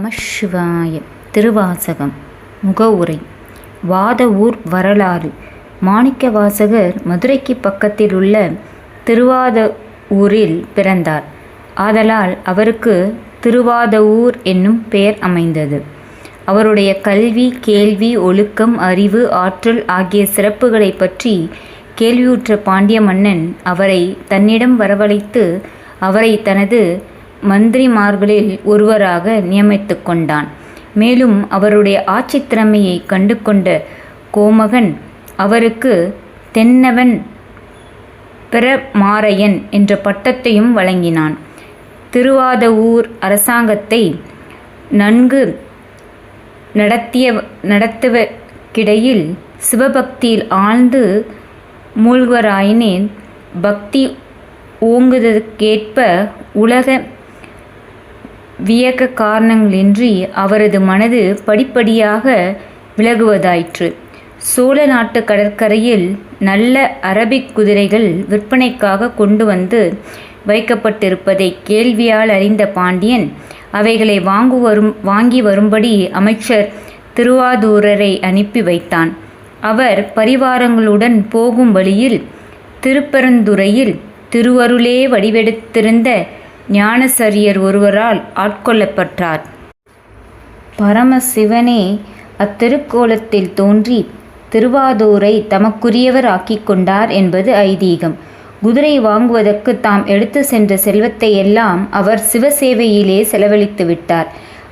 நமசிவாய திருவாசகம் முகவுரை வாதவூர் வரலாறு. மாணிக்கவாசகர் மதுரைக்கு பக்கத்தில் உள்ள திருவாத ஊரில் பிறந்தார். ஆதலால் அவருக்கு திருவாதவூர் என்னும் பெயர் அமைந்தது. அவருடைய கல்வி கேள்வி ஒழுக்கம் அறிவு ஆற்றல் ஆகிய சிறப்புகளைப் பற்றி கேள்வியுற்ற பாண்டிய மன்னன் அவரை தன்னிடம் வரவழைத்து அவரை தனது மந்திரிமார்களில் ஒருவராக நியமித்து கொண்டான். மேலும் அவருடைய ஆட்சி திறமையை கண்டு கொண்ட கோமகன் அவருக்கு தென்னவன் பிரமாரையன் என்ற பட்டத்தையும் வழங்கினான். திருவாதவூர் அரசாங்கத்தை நன்கு நடத்திய நடத்துவக்கிடையில் சிவபக்தியில் ஆழ்ந்து மூழ்குவராயினேன். பக்தி ஓங்குதற்கேற்ப உலக வியக்க காரணங்களின்றி அவரது மனது படிப்படியாக விலகுவதாயிற்று. சோழ நாட்டு கடற்கரையில் நல்ல அரபிக் குதிரைகள் விற்பனைக்காக கொண்டு வந்து வைக்கப்பட்டிருப்பதை கேள்வியால் அறிந்த பாண்டியன் அவைகளை வாங்கு வரும் வாங்கி வரும்படி அமைச்சர் திருவாதூரரை அனுப்பி வைத்தான். அவர் பரிவாரங்களுடன் போகும் வழியில் திருப்பெருந்துறையில் திருவருளே வடிவெடுத்திருந்த ஞானசரியர் ஒருவரால் ஆட்கொள்ளப்பட்டார். பரமசிவனே அத்திருக்கோலத்தில் தோன்றி திருவாதூரை தமக்குரியவர் ஆக்கிக் கொண்டார் என்பது ஐதீகம். குதிரை வாங்குவதற்கு தாம் எடுத்து சென்ற செல்வத்தை எல்லாம் அவர் சிவசேவையிலே செலவழித்து விட்டார்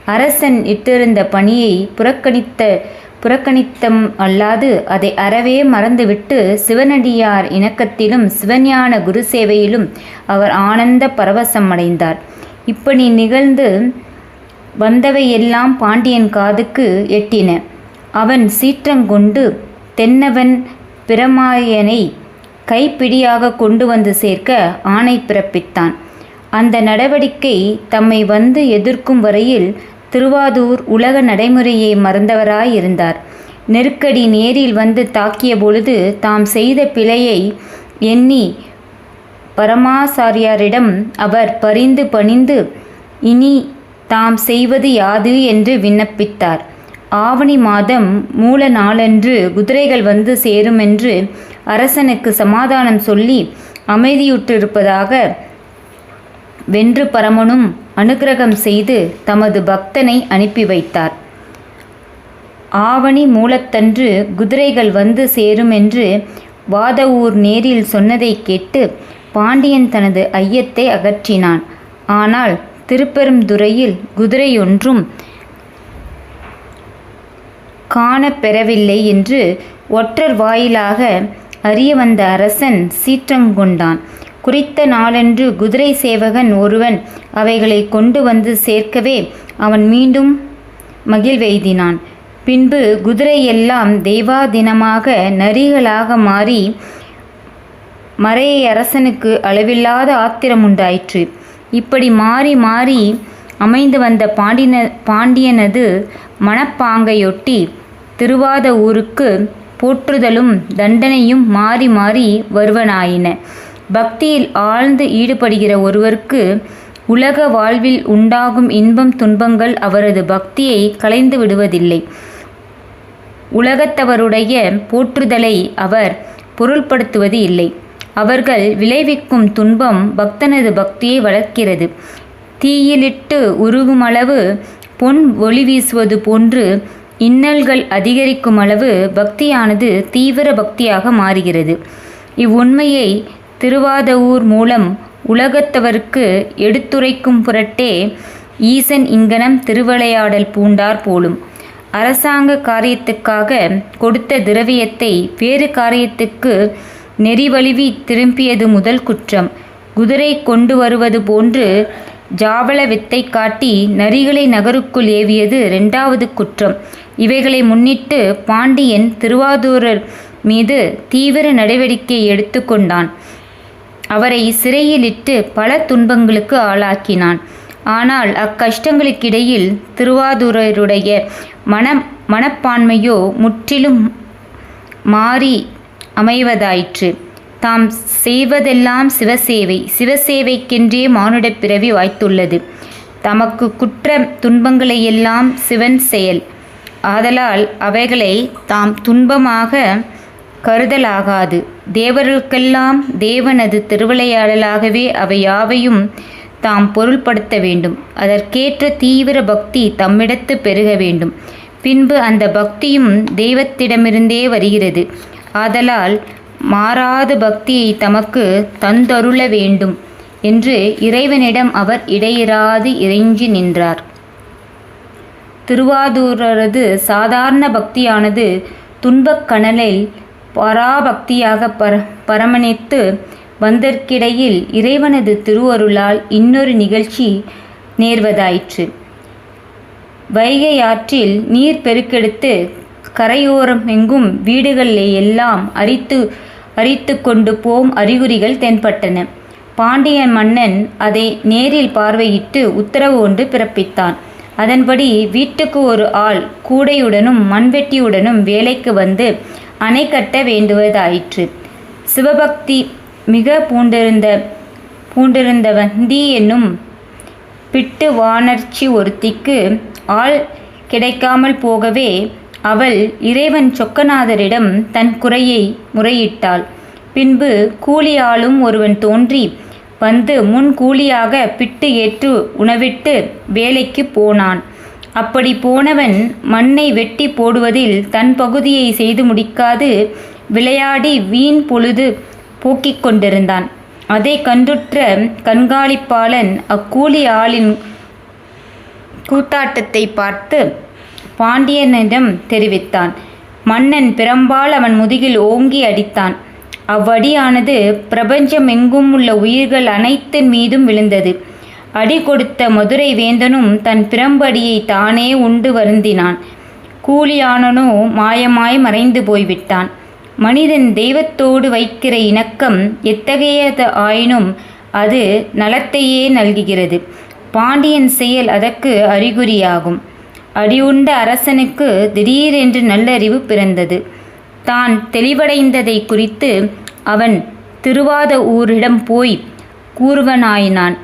அரசன் இட்டிருந்த பணியை புறக்கணித்த புறக்கணித்தம் அல்லாது அதை அறவே மறந்துவிட்டு சிவனடியார் இணக்கத்திலும் சிவஞான குரு சேவையிலும் அவர் ஆனந்த பரவசம் அடைந்தார். இப்படி நிகழ்ந்து வந்தவையெல்லாம் பாண்டியன் காதுக்கு எட்டின. அவன் சீற்றங்கொண்டு தென்னவன் பிரமாயனை கைப்பிடியாக கொண்டு வந்து சேர்க்க ஆணை பிறப்பித்தான். அந்த நடவடிக்கை தம்மை வந்து எதிர்க்கும் வரையில் திருவாதூர் உலக நடைமுறையை மறந்தவராயிருந்தார். நெருக்கடி நேரில் வந்து தாக்கிய பொழுது தாம் செய்த பிழையை எண்ணி பரமாசாரியாரிடம் அவர் பரிந்து பணிந்து இனி தாம் செய்வது யாது என்று விண்ணப்பித்தார். ஆவணி மாதம் மூல நாளன்று குதிரைகள் வந்து சேரும் என்று அரசனுக்கு சமாதானம் சொல்லி அமைதியுற்றிருப்பதாக வென்று பரமனும் அனுக்கிரகம் செய்து தமது பக்தனை அனுப்பி வைத்தார். ஆவணி மூலத்தன்று குதிரைகள் வந்து சேரும் என்று வாதவூர் நேரில் சொன்னதை கேட்டு பாண்டியன் தனது ஐயத்தை அகற்றினான். ஆனால் திருப்பெருந்துறையில் குதிரையொன்றும் காணப்பெறவில்லை என்று ஒற்றர் வாயிலாக அறிய வந்த அரசன் சீற்றங்கொண்டான் குறித்த நாளன்று குதிரை சேவகன் ஒருவன் அவைகளை கொண்டு வந்து சேர்க்கவே அவன் மீண்டும் மகிழ்வெய்தினான். பின்பு குதிரையெல்லாம் தெய்வாதினமாக நரிகளாக மாறி மறையை அரசனுக்கு அளவில்லாத ஆத்திரம் உண்டாயிற்று. இப்படி மாறி மாறி அமைந்து வந்த பாண்டின பாண்டியனது மனப்பாங்கையொட்டி திருவாத ஊருக்கு போற்றுதலும் தண்டனையும் மாறி மாறி வருவனாயின. பக்தியில் ஆழ்ந்து ஈடுபடுகிற ஒருவருக்கு உலக வாழ்வில் உண்டாகும் இன்பம் துன்பங்கள் அவரது பக்தியை கலைந்து விடுவதில்லை. உலகத்தவருடைய போற்றுதலை அவர் பொருள்படுத்துவது இல்லை. அவர்கள் விளைவிக்கும் துன்பம் பக்தனது பக்தியை வளர்க்கிறது. தீயிலிட்டு உருகுமளவு பொன் ஒளி வீசுவது போன்று இன்னல்கள் அதிகரிக்கும் அளவு பக்தியானது தீவிர பக்தியாக மாறுகிறது. இவ்வுண்மையை திருவாதவூர் மூலம் உலகத்தவருக்கு எடுத்துரைக்கும் புரட்டே ஈசன் இங்கனம் திருவிளையாடல் பூண்டார் போலும். அரசாங்க காரியத்துக்காக கொடுத்த திரவியத்தை வேறு காரியத்துக்கு நெறிவழுவி திரும்பியது முதல் குற்றம். குதிரை கொண்டு வருவது போன்று ஜாவள வித்தை காட்டி நரிகளை நகருக்குள் ஏவியது இரண்டாவது குற்றம். இவைகளை முன்னிட்டு பாண்டியன் திருவாதூரர் மீது தீவிர நடவடிக்கை எடுத்துக்கொண்டான். அவரை சிறையிலிட்டு பல துன்பங்களுக்கு ஆளாக்கினான். ஆனால் அக்கஷ்டங்களுக்கிடையில் திருவாதூரருடைய மன மனப்பான்மையோ முற்றிலும் மாறி அமைவதாயிற்று. தாம் செய்வதெல்லாம் சிவசேவை சிவசேவைக்கென்றே மானுடப் பிறவி வாய்த்துள்ளது. தமக்கு குற்ற துன்பங்களையெல்லாம் சிவன் செயல். ஆதலால் அவைகளை தாம் துன்பமாக கருதலாகாது. தேவர்களுக்கெல்லாம் தேவனது திருவிளையாடலாகவே அவை யாவையும் தாம் பொருள்படுத்த வேண்டும். அதற்கேற்ற தீவிர பக்தி தம்மிடத்து பெருக வேண்டும். பின்பு அந்த பக்தியும் தெய்வத்திடமிருந்தே வருகிறது. ஆதலால் மாறாத பக்தியை தமக்கு தந்தருள வேண்டும் என்று இறைவனிடம் அவர் இடையிறாது இறைஞ்சி நின்றார். திருவாதூரரது சாதாரண பக்தியானது துன்பக் பராபக்தியாக பர பரமணித்து வந்தற்கிடையில் இறைவனது திருவருளால் இன்னொரு நிகழ்ச்சி நேர்வதாயிற்று. வைகை ஆற்றில் நீர் பெருக்கெடுத்து கரையோரம் எங்கும் வீடுகளிலே எல்லாம் அரித்து அரித்து கொண்டு போம் அறிகுறிகள் தென்பட்டன. பாண்டியன் மன்னன் அதை நேரில் பார்வையிட்டு உத்தரவு ஒன்று பிறப்பித்தான். அதன்படி வீட்டுக்கு ஒரு ஆள் கூடையுடனும் மண்வெட்டியுடனும் வேலைக்கு வந்து அணை கட்ட வேண்டுவதாயிற்று. சிவபக்தி மிக பூண்டிருந்த பூண்டிருந்த வந்தி என்னும் பிட்டு வானர்ச்சி ஒருத்திக்கு ஆள் கிடைக்காமல் போகவே அவள் இறைவன் சொக்கநாதரிடம் தன் குறையை முறையிட்டாள். பின்பு கூலி ஆளும் ஒருவன் தோன்றி வந்து முன் கூலியாக பிட்டு ஏற்று உணவிட்டு வேலைக்கு போனான். அப்படி போனவன் மண்ணை வெட்டி போடுவதில் தன் பகுதியை செய்து முடிக்காது விளையாடி வீண் பொழுது போக்கிக் கொண்டிருந்தான். அதை கண்டுற்ற கண்காணிப்பாளன் அக்கூலி ஆளின் கூத்தாட்டத்தை பார்த்து பாண்டியனிடம் தெரிவித்தான். மன்னன் பிரம்பால் அவன் முதுகில் ஓங்கி அடித்தான். அவ்வடியானது பிரபஞ்சம் எங்கும் உள்ள உயிர்கள் அனைத்தின் மீதும் விழுந்தது. அடி கொடுத்த மதுரை வேந்தனும் தன் பிரம்படியை தானே உண்டு வருந்தினான். கூலியானனோ மாயமாய் மறைந்து போய்விட்டான். மனிதன் தெய்வத்தோடு வைக்கிற இணக்கம் எத்தகையது ஆயினும் அது நலத்தையே நல்குகிறது. பாண்டியன் செயல் அதற்கு அறிகுறியாகும். அடியுண்ட அரசனுக்கு திடீரென்று நல்லறிவு பிறந்தது. தான் தெளிவடைந்ததை குறித்து அவன் திருவாத ஊரிடம் போய் கூறுவனாயினான்.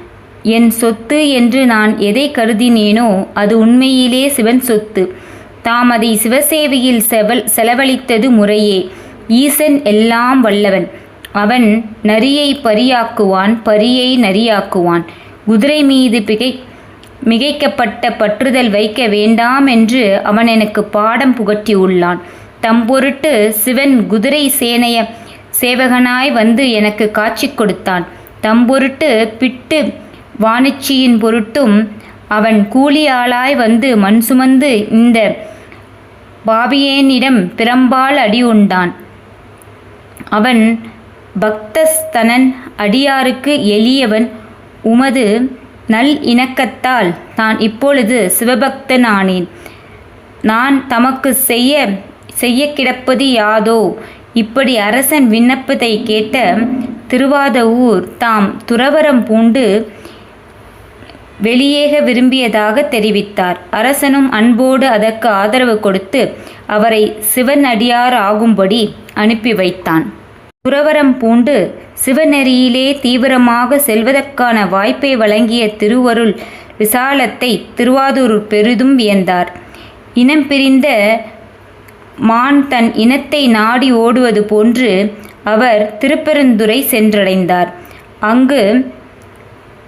என் சொத்து என்று நான் எதை கருதினேனோ அது உண்மையிலே சிவன் சொத்து. தாம் அதை சிவசேவையில் செவல் செலவழித்தது முறையே. ஈசன் எல்லாம் வல்லவன். அவன் நரியை பரியாக்குவான் பரியை நரியாக்குவான். குதிரை மீது பிகை மிகைக்கப்பட்ட பற்றுதல் வைக்க வேண்டாம் என்று அவன் எனக்கு பாடம் புகட்டியுள்ளான் தம்பொருட்டு சிவன் குதிரை சேனைய சேவகனாய் வந்து எனக்கு காட்சி கொடுத்தான். தம்பொருட்டு பிட்டு வாணிச்சியின் பொருட்டும் அவன் கூலியாளாய் வந்து மண் சுமந்து இந்த பாபியேனிடம் பிறம்பால் அடி உண்டான். அவன் பக்தஸ்தனன் அடியாருக்கு எளியவன். உமது நல் இணக்கத்தால் நான் இப்பொழுது சிவபக்தனானேன். நான் தமக்கு செய்ய செய்ய கிடப்பது யாதோ? இப்படி அரசன் விண்ணப்பத்தை கேட்ட திருவாதவூர் தாம் துறவரம் பூண்டு வெளியேக விரும்பியதாக தெரிவித்தார். அரசனும் அன்போடு அதற்கு ஆதரவு கொடுத்து அவரை சிவன் அடியார் ஆகும்படி அனுப்பி வைத்தான். துறவரம் பூண்டு சிவநெறியிலே தீவிரமாக செல்வதற்கான வாய்ப்பை வழங்கிய திருவருள் விசாலத்தை திருவாதூர் பெரிதும் வியந்தார். இனம் பிரிந்த மான் தன் இனத்தை நாடி ஓடுவது போன்று அவர் திருப்பெருந்துறை சென்றடைந்தார். அங்கு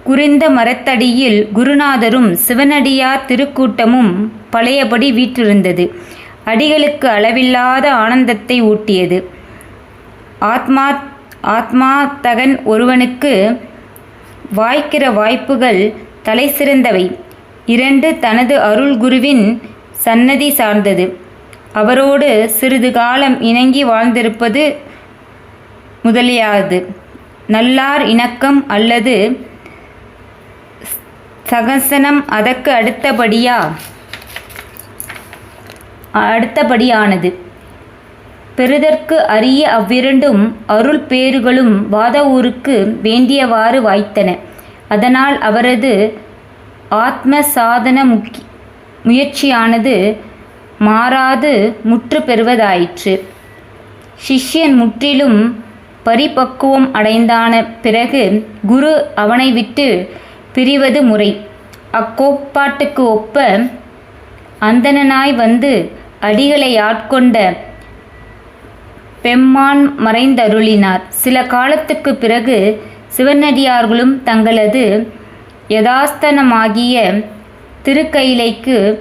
குறிந்த மரத்தடியில் குருநாதரும் சிவனடியார் திருக்கூட்டமும் பழையபடி வீற்றிருந்தது. அடிகளுக்கு அளவில்லாத ஆனந்தத்தை ஊட்டியது. ஆத்மா ஆத்மா தகன் ஒருவனுக்கு வாய்க்கிற வாய்ப்புகள் தலை சிறந்தவை இரண்டு தனது அருள் குருவின் சன்னதி சார்ந்தது. அவரோடு சிறிது காலம் இணங்கி வாழ்ந்திருப்பது முதலியாது நல்லார் இணக்கம் அல்லது சகசனம் அதற்கு அடுத்தபடியா அடுத்தபடியானது. பெறுதற்கு அரிய அவ்விரண்டும் அருள் பேறுகளும் வாதவூருக்கு வேண்டியவாறு வாய்த்தன. அதனால் அவரது ஆத்ம சாதன முக்கி முயற்சியானது மாறாது முற்று பெறுவதாயிற்று. சிஷ்யன் முற்றிலும் பரிபக்குவம் அடைந்தான பிறகு குரு அவனை விட்டு பிரிவது முறை. அக்கோட்பாட்டுக்கு ஒப்ப அந்தணனாய் வந்து அடிகளை ஆட்கொண்ட பெம்மான் மறைந்தருளினார். சில காலத்துக்குப் பிறகு சிவனடியார்களும் தங்களது யதாஸ்தனமாகிய திருக்கைலைக்கு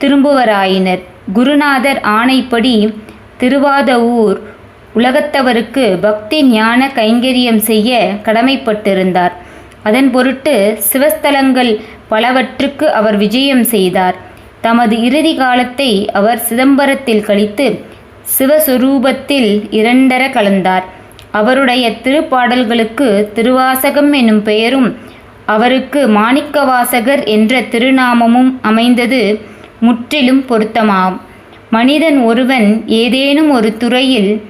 திரும்புவராயினர். குருநாதர் ஆணைப்படி திருவாதவூர் உலகத்தவருக்கு பக்தி ஞான கைங்கரியம் செய்ய கடமைப்பட்டிருந்தார். அதன் பொருட்டு சிவஸ்தலங்கள் பலவற்றுக்கு அவர் விஜயம் செய்தார். தமது இறுதி காலத்தை அவர் சிதம்பரத்தில் கழித்து சிவஸ்வரூபத்தில் இரண்டர கலந்தார். அவருடைய திருப்பாடல்களுக்கு திருவாசகம் என்னும் பெயரும் அவருக்கு மாணிக்கவாசகர் என்ற திருநாமமும் அமைந்தது முற்றிலும் பொருத்தமாம். மனிதன் ஒருவன் ஏதேனும் ஒரு துறையில்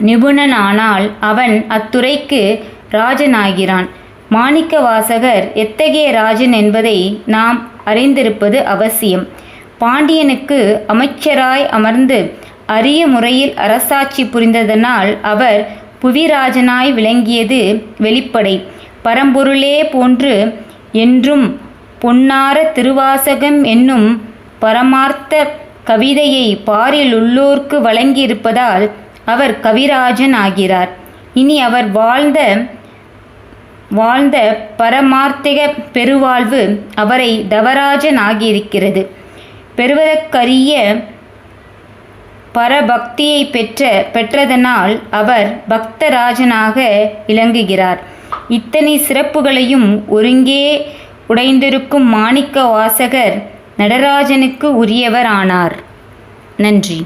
நிபுணனானால் அவன் அத்துறைக்கு ராஜனாகிறான். மாணிக்க வாசகர் எத்தகைய ராஜன் என்பதை நாம் அறிந்திருப்பது அவசியம். பாண்டியனுக்கு அமைச்சராய் அமர்ந்து அரிய முறையில் அரசாட்சி புரிந்ததனால் அவர் புவிராஜனாய் விளங்கியது வெளிப்படை. பரம்பொருளே போன்று என்றும் பொன்னார திருவாசகம் என்னும் பரமார்த்த கவிதையை பாரில் உள்ளோர்க்கு வழங்கியிருப்பதால் அவர் கவிராஜன் ஆகிறார். இனி அவர் வாழ்ந்த வாழ்ந்த பரமார்த்திக பெருவாழ்வு அவரை தவராஜன் ஆகியிருக்கிறது பெறுவதற்கரிய பரபக்தியை பெற்ற பெற்றதனால் அவர் பக்தராஜனாக விளங்குகிறார். இத்தனை சிறப்புகளையும் ஒருங்கே உடைந்திருக்கும் மாணிக்க வாசகர் நடராஜனுக்கு உரியவர் ஆனார் நன்றி.